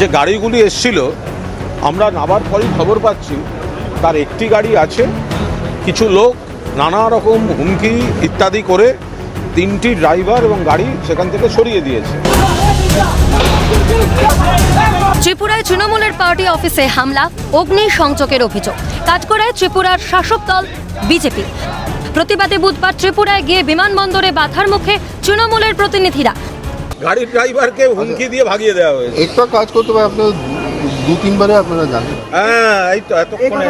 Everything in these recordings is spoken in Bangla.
যে গাড়িগুলি এসছিল, আমরা নামার পরই খবর পাচ্ছি, তার একটি গাড়ি আছে, কিছু লোক নানা রকম হুমকি ইত্যাদি করে তিনটি ড্রাইভার এবং গাড়ি সেখান থেকে সরিয়ে দিয়েছে। ত্রিপুরায় তৃণমূলের পার্টি অফিসে হামলা, অগ্নি সংযোগের অভিযোগ। কাঠগড়ায় ত্রিপুরার শাসক দল বিজেপি। প্রতিবাদে বুধবার ত্রিপুরায় গিয়ে বিমানবন্দরে বাধার মুখে তৃণমূলের প্রতিনিধিরা গাড়ির ড্রাইভারকে হুমকি দিয়ে ভাগিয়ে দেওয়া হয়েছে একটা কাজ করতে হবে আপনার দু তিনবারে আপনারা জানেন। হ্যাঁ এই তো এতক্ষণে।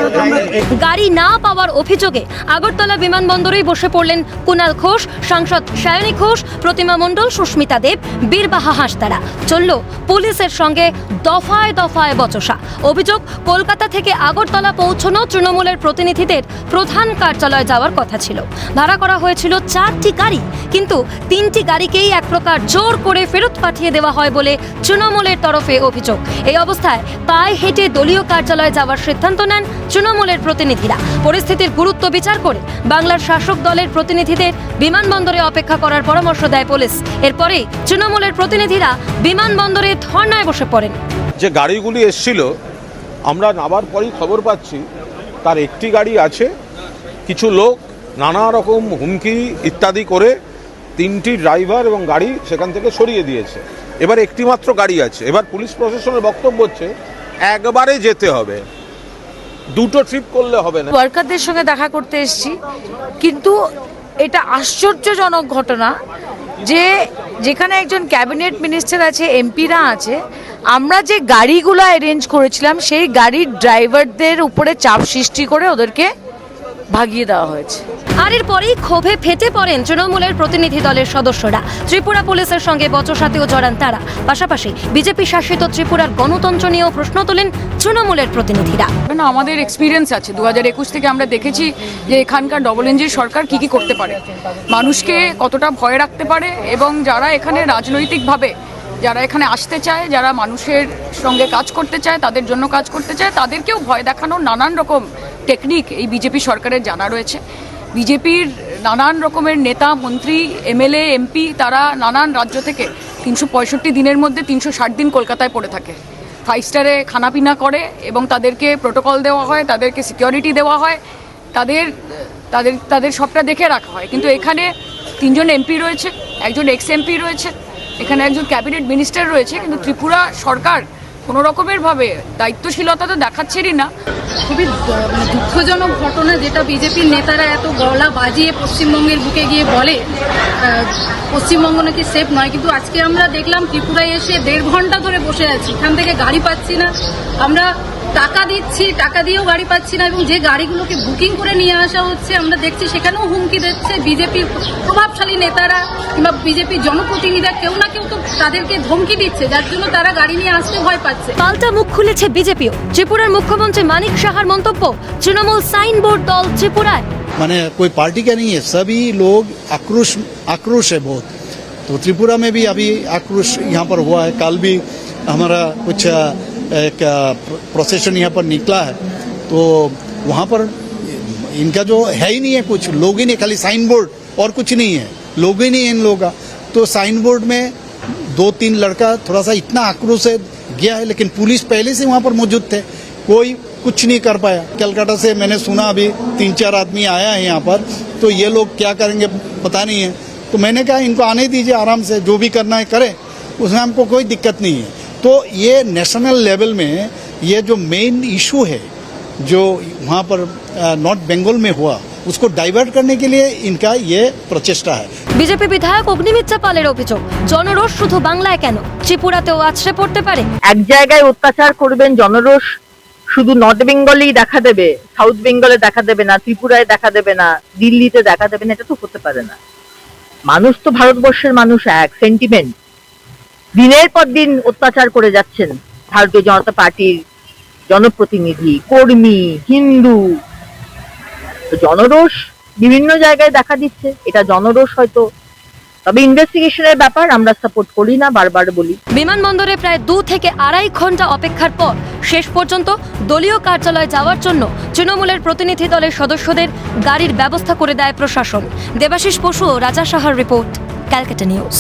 গাড়ি না পাওয়ার অভিযোগে আগরতলা বিমানবন্দরেই বসে পড়লেন কুণাল ঘোষ সাংসদ সায়নী ঘোষ প্রতিমা মণ্ডল সুস্মিতা দেব বীরবাহা হাঁসতারা চলল পুলিশের সঙ্গে দফায় দফায় বচসা। অভিযোগ কলকাতা থেকে আগরতলা পৌঁছনো তৃণমূলের প্রতিনিধিদের প্রধান কার্যালয়ে যাওয়ার কথা ছিল। ভাড়া করা হয়েছিল চারটি গাড়ি কিন্তু তিনটি গাড়িকেই এক প্রকার জোর করে ফেরত পাঠিয়ে দেওয়া হয় বলে তৃণমূলের তরফে অভিযোগ। এই অবস্থায় পায়ে হেঁটে দলীয় কার্যালয়ে যাওয়ার সিদ্ধান্ত নেন তৃণমূলের প্রতিনিধিরা। পরিস্থিতির গুরুত্ব বিচার করে বাংলার শাসক দলের প্রতিনিধিদের বিমানবন্দরে অপেক্ষা করার পরামর্শ দেয় পুলিশ। এরপরে তৃণমূলের প্রতিনিধিরা বিমানবন্দরে ধর্নায় বসে পড়েন। যে গাড়িগুলি এসছিল, আমরা নামার পরই খবর পাচ্ছি, তার একটি গাড়ি আছে, কিছু লোক নানা রকম হুমকি ইত্যাদি করে তিনটি ড্রাইভার এবং গাড়ি সেখান থেকে সরিয়ে দিয়েছে। এবার একটি মাত্র গাড়ি আছে। এবার পুলিশ প্রশাসনের বক্তব্য হচ্ছে, একবারে যেতে হবে। দুটো ট্রিপ করলে হবে না। ওয়ার্কারদের সঙ্গে দেখা করতে এসেছি। কিন্তু এটা আশ্চর্যজনক ঘটনা যে যেখানে একজন ক্যাবিনেট মিনিস্টার আছে, এমপিরা আছে, আমরা যে গাড়িগুলো অ্যারেঞ্জ করেছিলাম, সেই গাড়ির ড্রাইভারদের উপরে চাপ সৃষ্টি করে ওদেরকে ভাগিয়ে দেওয়া হয়েছে। আর এরপরেই ক্ষোভে ফেটে পড়েন তৃণমূলের প্রতিনিধি দলের সদস্যরা। ত্রিপুরা পুলিশের সঙ্গে বচসাতেও জড়ান তারা। পাশাপাশি বিজেপি শাসিত ত্রিপুরার গণতন্ত্র নিয়েও প্রশ্ন তোলেন তৃণমূলের প্রতিনিধিরা। না আমাদের এক্সপিরিয়েন্স আছে। দু হাজার একুশ থেকে আমরা দেখেছি যে এখানকার ডবল ইঞ্জিন সরকার কি কি করতে পারে। মানুষকে কতটা ভয় রাখতে পারে এবং যারা এখানে রাজনৈতিকভাবে যারা এখানে আসতে চায় যারা মানুষের সঙ্গে কাজ করতে চায় তাদের জন্য কাজ করতে চায় তাদেরকেও ভয় দেখানোর নানান রকম টেকনিক এই বিজেপি সরকারের জানা রয়েছে। বিজেপির নানান রকমের নেতা, মন্ত্রী, এমএলএ, এমপি তারা নানান রাজ্য থেকে তিনশো পঁয়ষট্টি দিনের মধ্যে তিনশো ষাট দিন কলকাতায় পড়ে থাকে। ফাইভ স্টারে খানাপিনা করে এবং তাদেরকে প্রোটোকল দেওয়া হয়, তাদেরকে সিকিউরিটি দেওয়া হয়, তাদের তাদের তাদের সবটা দেখে রাখা হয়। কিন্তু এখানে তিনজন এমপি রয়েছে, একজন এক্স এমপি রয়েছে, এখানে একজন ক্যাবিনেট মিনিস্টার রয়েছে, কিন্তু ত্রিপুরা সরকার কোনো রকমের ভাবে দায়িত্বশীলতা তো দেখাচ্ছেরই না। খুবই মানে দুঃখজনক ঘটনা যেটা বিজেপির নেতারা এত গলা বাজিয়ে পশ্চিমবঙ্গের বুকে গিয়ে বলে পশ্চিমবঙ্গ নাকি সেফ নয়, কিন্তু আজকে আমরা দেখলাম ত্রিপুরায় এসে দেড় ঘণ্টা ধরে বসে আছি। এখান থেকে গাড়ি পাচ্ছি না। আমরা টাকা দিচ্ছি টাকা দিয়েও গাড়ি পাচ্ছি না এবং যে গাড়িগুলোকে বুকিং করে নিয়ে আসা হচ্ছে আমরা দেখছি সেখানেও হুমকি দিচ্ছে বিজেপির প্রভাবশালী নেতারা কিংবা বিজেপির জনপ্রতিনিধিরা কেউ না কেউ তো তাদেরকে ধমকি দিচ্ছে যার জন্য তারা গাড়ি নিয়ে আসতে ভয় পাচ্ছে পাল্টা মুখ খুলেছে বিজেপিও ত্রিপুরার মুখ্যমন্ত্রী মানিক সাহার মন্তব্য তৃণমূল সাইনবোর্ড দল ত্রিপুরায় माने कोई पार्टी का नहीं है सभी लोग आक्रोश आक्रोश है बहुत तो त्रिपुरा में भी अभी आक्रोश यहाँ पर हुआ है कल भी हमारा कुछ अ, एक प्रोसेशन यहाँ पर निकला है। तो वहाँ पर इनका जो है ही नहीं है कुछ। लोग ही नहीं, खाली साइन बोर्ड और कुछ नहीं है। लोग ही नहीं है इन लोगों का। तो साइन बोर्ड में दो तीन लड़का थोड़ा सा इतना आक्रोश है गया है, लेकिन पुलिस पहले से वहाँ पर मौजूद थे। कोई कुछ नहीं कर पाया। कलकत्ता से मैंने सुना अभी तीन चार आदमी आया है यहाँ पर। तो ये लोग क्या करेंगे पता नहीं है। तो मैंने कहा, इनको आने दीजिए आराम से, जो भी करना है करें। उसमें हमको कोई दिक्कत नहीं है। तो ये नेशनल लेवल में ये जो मेन इशू है जो वहाँ पर नॉर्थ बंगाल में हुआ उसको डाइवर्ट करने के लिए इनका ये प्रचेष्टा है বিজেপি বিধায়ক অগ্নিমিত্রা পালের অভিযোগ জনরোষ শুধু বাংলায় কেন ত্রিপুরাতেও আছড়ে পড়তে পারে এক জায়গায় অত্যাচার করবেন জনরোষ শুধু নর্থ বেঙ্গলেই দেখা দেবে সাউথ বেঙ্গলে দেখা দেবে না ত্রিপুরায় দেখা দেবে না দিল্লিতে দেখা দেবে না এটা তো হতে পারে না মানুষ তো ভারতবর্ষের মানুষ এক সেন্টিমেন্ট দিনের পর দিন অত্যাচার করে যাচ্ছেন ভারতীয় জনতা পার্টির জনপ্রতিনিধি, কর্মী, হিন্দু। জনরোষ বিভিন্ন জায়গায় দেখা দিচ্ছে, এটা জনরোষ হয়তো। তবে ইনভেস্টিগেশনের ব্যাপার আমরা সাপোর্ট করি না, বারবার বলি। বিমানবন্দরে প্রায় দু থেকে আড়াই ঘণ্টা অপেক্ষার পর শেষ পর্যন্ত দলীয় কার্যালয়ে যাওয়ার জন্য তৃণমূলের প্রতিনিধি দলের সদস্যদের গাড়ির ব্যবস্থা করে দেয় প্রশাসন। দেবাশিস বসু ও রাজা সাহার রিপোর্ট, ক্যালকাটা নিউজ।